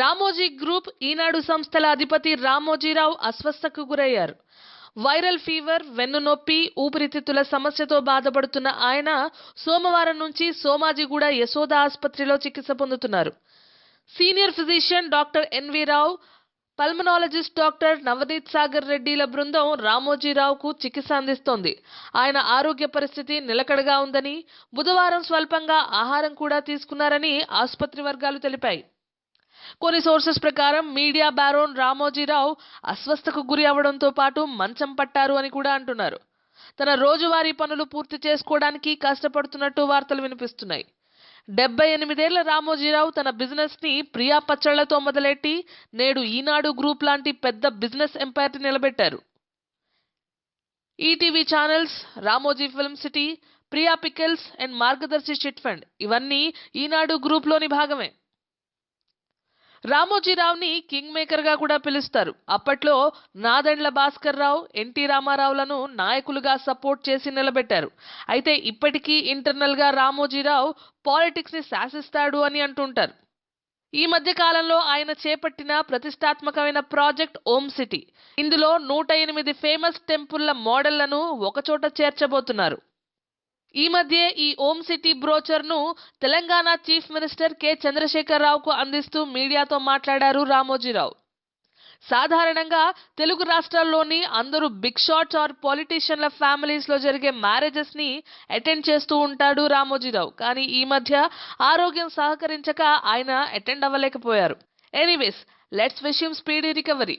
Ramoji group ఈనాడు సంస్థల అధిపతి రామోజీరావు అస్వస్థకు గురయ్యారు. వైరల్ ఫీవర్ వెన్నునొప్పి ఊపిరితిత్తుల సమస్యతో బాధపడుతున్న ఆయన సోమవారం నుంచి సోమాజిగూడ యశోద ఆసుపత్రిలో చికిత్స పొందుతున్నారు. Senior physician doctor NV Rao pulmonologist doctor Navaneeth Sagar రెడ్డిల బృందం రామోజీరావుకు చికిత్స అందిస్తోంది. ఆయన ఆరోగ్య పరిస్థితి నిలకడగా ఉందని బుధవారం స్వల్పంగా ఆహారం కూడా తీసుకున్నారని ఆసుపత్రి వర్గాలు తెలిపాయి. కొన్ని సోర్సెస్ ప్రకారం మీడియా బారోన్ రామోజీరావు అస్వస్థకు గురి అవడంతో పాటు మంచం పట్టారు అని కూడా అంటున్నారు. తన రోజువారీ పనులు పూర్తి చేసుకోవడానికి కష్టపడుతున్నట్టు వార్తలు వినిపిస్తున్నాయి. డెబ్బై ఎనిమిదేళ్ళ రామోజీరావు తన బిజినెస్ని ప్రియా పచ్చళ్ళతో మొదలెట్టి నేడు ఈనాడు గ్రూప్ లాంటి పెద్ద బిజినెస్ ఎంపైర్ నిలబెట్టారు. ETV channels Ramoji film city Priya pickles and Margadarsi chit fund ఇవన్నీ ఈనాడు గ్రూప్లోని భాగమే. రామోజీరావుని కింగ్ మేకర్గా కూడా పిలుస్తారు. అప్పట్లో నాదెండ్ల భాస్కర్ రావు ఎన్టీ రామారావులను నాయకులుగా సపోర్ట్ చేసి నిలబెట్టారు. అయితే ఇప్పటికీ ఇంటర్నల్గా రామోజీరావు పాలిటిక్స్ని శాసిస్తాడు అని అంటుంటారు. ఈ మధ్య కాలంలో ఆయన చేపట్టిన ప్రతిష్టాత్మకమైన ప్రాజెక్ట్ ఓం సిటీ ఇందులో నూట ఎనిమిది ఫేమస్ టెంపుల్ల మోడళ్ళను ఒకచోట చేర్చబోతున్నారు. ఈ మధ్య ఈ Om city బ్రోచర్ను Telangana chief minister K Chandrashekar రావుకు అందిస్తూ మీడియాతో మాట్లాడారు రామోజీరావు. సాధారణంగా తెలుగు రాష్ట్రాల్లోని అందరూ బిగ్ షాట్స్ ఆర్ పాలిటీషియన్ల ఫ్యామిలీస్లో జరిగే మ్యారేజెస్ని అటెండ్ చేస్తూ ఉంటాడు రామోజీరావు. కానీ ఈ మధ్య ఆరోగ్యం సహకరించక ఆయన attend అవ్వలేకపోయారు. Anyways let's wish him speedy recovery.